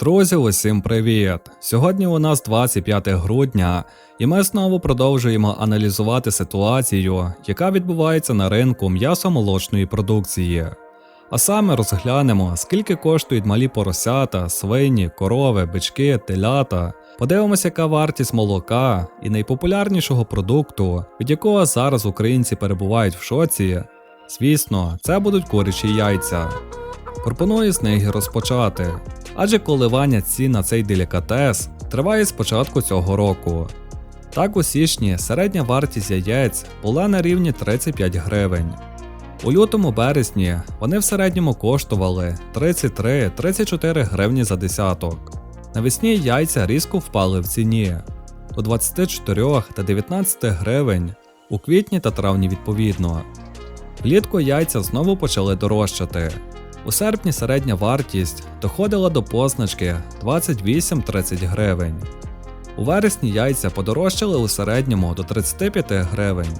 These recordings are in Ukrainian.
Друзі, усім привіт! Сьогодні у нас 25 грудня, і ми знову продовжуємо аналізувати ситуацію, яка відбувається на ринку м'ясо-молочної продукції. А саме розглянемо, скільки коштують малі поросята, свині, корови, бички, телята. Подивимося, яка вартість молока і найпопулярнішого продукту, від якого зараз українці перебувають в шоці. Звісно, це будуть курячі яйця. Пропоную з них розпочати, адже коливання цін на цей делікатес триває з початку цього року. Так у січні середня вартість яєць була на рівні 35 гривень. У лютому березні вони в середньому коштували 33-34 гривні за десяток. Навесні яйця різко впали в ціні до 24 та 19 гривень у квітні та травні відповідно. Влітку яйця знову почали дорожчати. У серпні середня вартість доходила до позначки 28-30 гривень. У вересні яйця подорожчали у середньому до 35 гривень,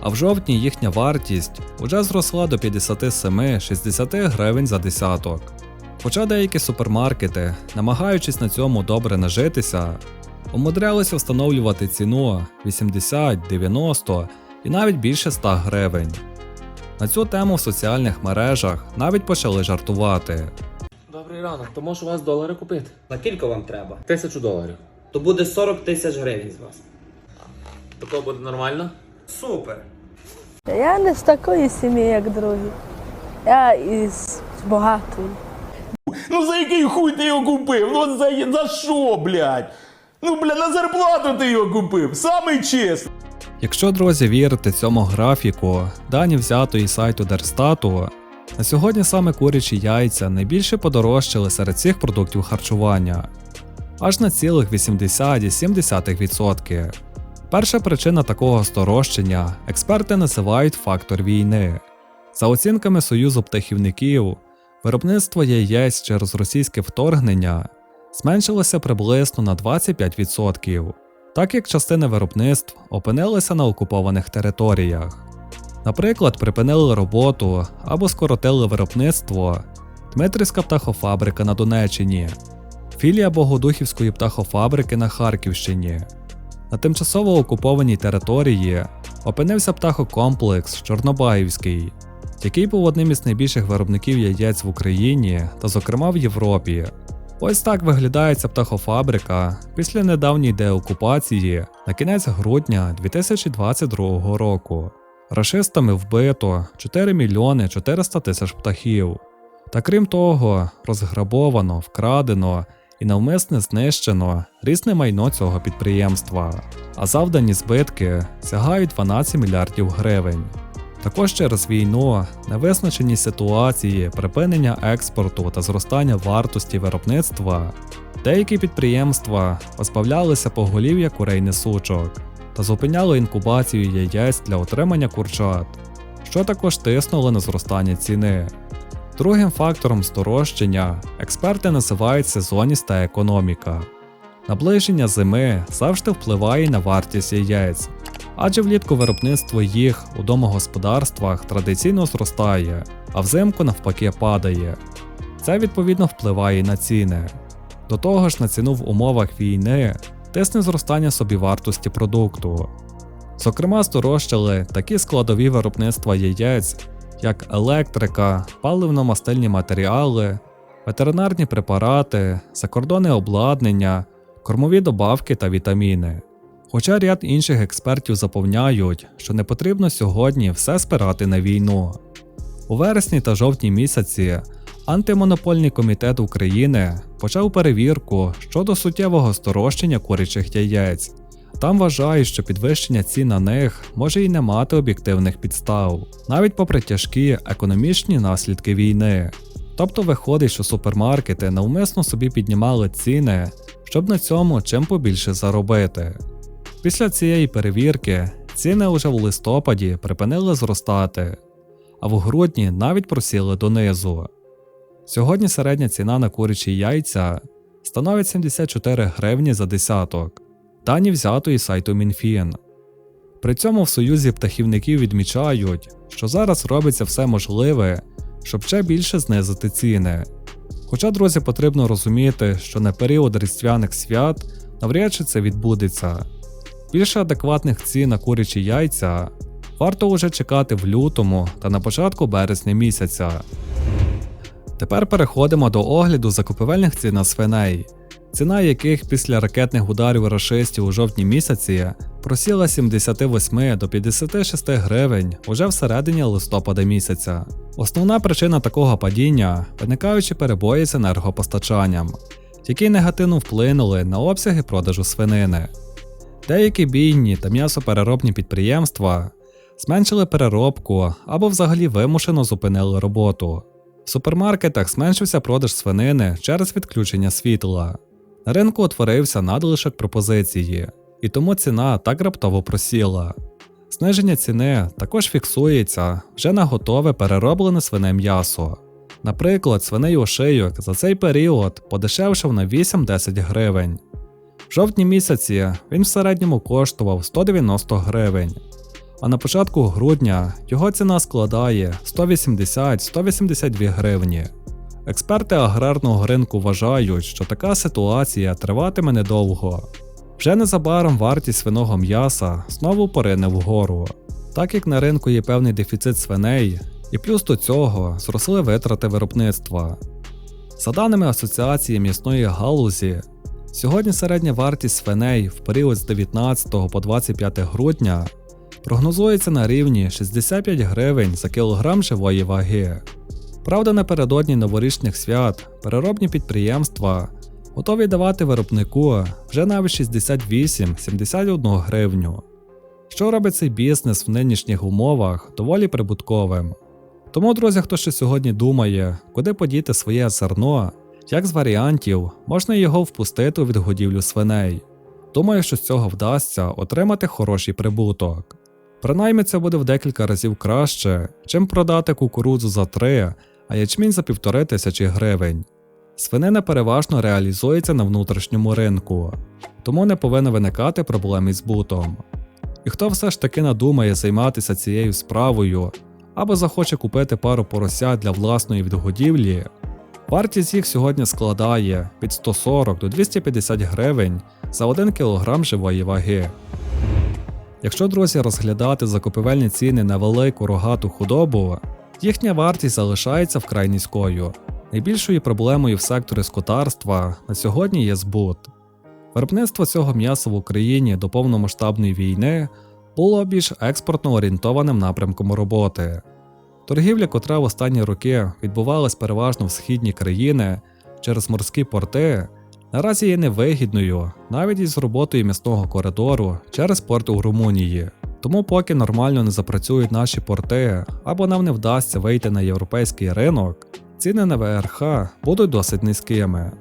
а в жовтні їхня вартість уже зросла до 57-60 гривень за десяток. Хоча деякі супермаркети, намагаючись на цьому добре нажитися, умудрялися встановлювати ціну 80, 90 і навіть більше 100 гривень. На цю тему в соціальних мережах навіть почали жартувати. Добрий ранок, то можу у вас долари купити? На кілька вам треба? Тисячу доларів. То буде 40 тисяч гривень з вас. Такого буде нормально? Супер. Я не з такої сім'ї, як другі. Я із багатої. Ну за який хуй ти його купив? Ну за, за що, блядь? Ну, бля, на зарплату ти його купив. Самий чесний. Якщо, друзі, вірити цьому графіку, дані взято із сайту Держстату, на сьогодні саме курячі яйця найбільше подорожчали серед цих продуктів харчування аж на цілих 80,7%. Перша причина такого здорожчання експерти називають фактор війни. За оцінками Союзу птахівників, виробництво яєць через російське вторгнення зменшилося приблизно на 25%, так як частина виробництв опинилися на окупованих територіях. Наприклад, припинили роботу або скоротили виробництво Дмитрівська птахофабрика на Донеччині, філія Богодухівської птахофабрики на Харківщині. На тимчасово окупованій території опинився птахокомплекс Чорнобаївський, який був одним із найбільших виробників яєць в Україні та, зокрема, в Європі. Ось так виглядає ця птахофабрика після недавньої деокупації на кінець грудня 2022 року. Рашистами вбито 4 мільйони 400 тисяч птахів. Та крім того, розграбовано, вкрадено і навмисне знищено різне майно цього підприємства, а завдані збитки сягають 12 мільярдів гривень. Також через війну, невизначені ситуації, припинення експорту та зростання вартості виробництва, деякі підприємства позбавлялися поголів'я курей несучок та зупиняли інкубацію яєць для отримання курчат, що також тиснуло на зростання ціни. Другим фактором здорожчання експерти називають сезонність та економіка. Наближення зими завжди впливає на вартість яєць, адже влітку виробництво їх у домогосподарствах традиційно зростає, а взимку навпаки падає. Це відповідно впливає на ціни. До того ж, на ціну в умовах війни тисне зростання собівартості продукту. Зокрема, здорожчали такі складові виробництва яєць, як електрика, паливно-мастильні матеріали, ветеринарні препарати, закордонне обладнання, кормові добавки та вітаміни. Хоча ряд інших експертів запевняють, що не потрібно сьогодні все спирати на війну. У вересні та жовтні місяці Антимонопольний комітет України почав перевірку щодо суттєвого здорожчання курячих яєць. Там вважають, що підвищення цін на них може і не мати об'єктивних підстав, навіть попри тяжкі економічні наслідки війни. Тобто виходить, що супермаркети навмисно собі піднімали ціни, щоб на цьому чим побільше заробити. Після цієї перевірки ціни уже в листопаді припинили зростати, а в грудні навіть просіли донизу. Сьогодні середня ціна на курячі яйця становить 74 гривні за десяток, дані взято із сайту Мінфін. При цьому в Союзі птахівників відмічають, що зараз робиться все можливе, щоб ще більше знизити ціни. Хоча, друзі, потрібно розуміти, що на період різдвяних свят навряд чи це відбудеться. Більше адекватних цін на курячі яйця варто уже чекати в лютому та на початку березня місяця. Тепер переходимо до огляду закупівельних цін на свиней, ціна яких після ракетних ударів рашистів у жовтні місяці просіла з 78 до 56 гривень уже всередині листопада місяця. Основна причина такого падіння виникаючі перебої з енергопостачанням, які негативно вплинули на обсяги продажу свинини. Деякі бійні та м'ясопереробні підприємства зменшили переробку або взагалі вимушено зупинили роботу. В супермаркетах зменшився продаж свинини через відключення світла. На ринку утворився надлишок пропозиції, і тому ціна так раптово просіла. Зниження ціни також фіксується вже на готове перероблене свине м'ясо. Наприклад, свиний ошийок за цей період подешевшав на 8-10 гривень. В жовтні місяці він в середньому коштував 190 гривень, а на початку грудня його ціна складає 180-182 гривні. Експерти аграрного ринку вважають, що така ситуація триватиме недовго. Вже незабаром вартість свиного м'яса знову порине вгору, так як на ринку є певний дефіцит свиней, і плюс до цього зросли витрати виробництва. За даними Асоціації м'ясної галузі, сьогодні середня вартість свиней в період з 19 по 25 грудня прогнозується на рівні 65 гривень за кілограм живої ваги. Правда, напередодні новорічних свят переробні підприємства готові давати виробнику вже навіть 68-71 гривню, що робить цей бізнес в нинішніх умовах доволі прибутковим. Тому, друзі, хто ще сьогодні думає, куди подіти своє зерно, як з варіантів можна його впустити у відгодівлю свиней. Думаю, що з цього вдасться отримати хороший прибуток. Принаймні це буде в декілька разів краще, чим продати кукурудзу за 3, а ячмінь за півтори тисячі гривень. Свинина переважно реалізується на внутрішньому ринку, тому не повинно виникати проблем із збутом. І хто все ж таки надумає займатися цією справою або захоче купити пару поросят для власної відгодівлі, вартість їх сьогодні складає від 140 до 250 гривень за 1 кг живої ваги. Якщо, друзі, розглядати закупівельні ціни на велику рогату худобу, їхня вартість залишається вкрай низькою. Найбільшою проблемою в секторі скотарства на сьогодні є збут. Виробництво цього м'яса в Україні до повномасштабної війни було більш експортно орієнтованим напрямком роботи. Торгівля, котра в останні роки відбувалась переважно в східні країни через морські порти, наразі є невигідною навіть із роботою м'ясного коридору через порт у Румунії. Тому поки нормально не запрацюють наші порти або нам не вдасться вийти на європейський ринок, ціни на ВРХ будуть досить низькими.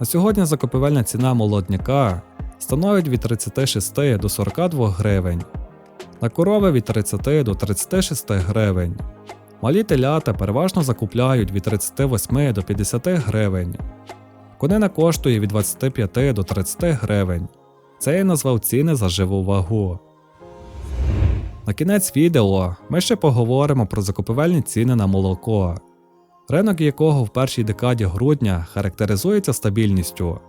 На сьогодні закупівельна ціна молодняка становить від 36 до 42 гривень, на корови від 30 до 36 гривень. Малі телята переважно закупляють від 38 до 50 гривень. Конина коштує від 25 до 30 гривень. Це я назвав ціни за живу вагу. На кінець відео ми ще поговоримо про закупівельні ціни на молоко, ринок якого в першій декаді грудня характеризується стабільністю.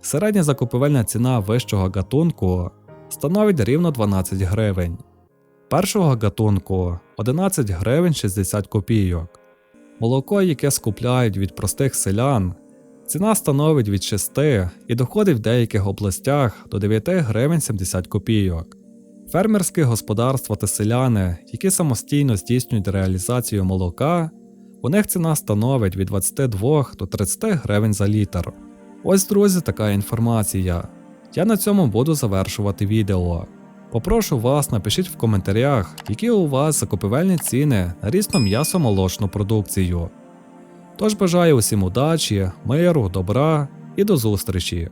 Середня закупівельна ціна вищого гатунку становить рівно 12 гривень, першого гатунку 11 гривень 60 копійок. Молоко, яке скупляють від простих селян, ціна становить від 6 і доходить в деяких областях до 9 гривень 70 копійок. Фермерські господарства та селяни, які самостійно здійснюють реалізацію молока, у них ціна становить від 22 до 30 гривень за літр. Ось, друзі, така інформація. Я на цьому буду завершувати відео. Попрошу вас, напишіть в коментарях, які у вас закупівельні ціни на різну м'ясо-молочну продукцію. Тож бажаю усім удачі, миру, добра і до зустрічі!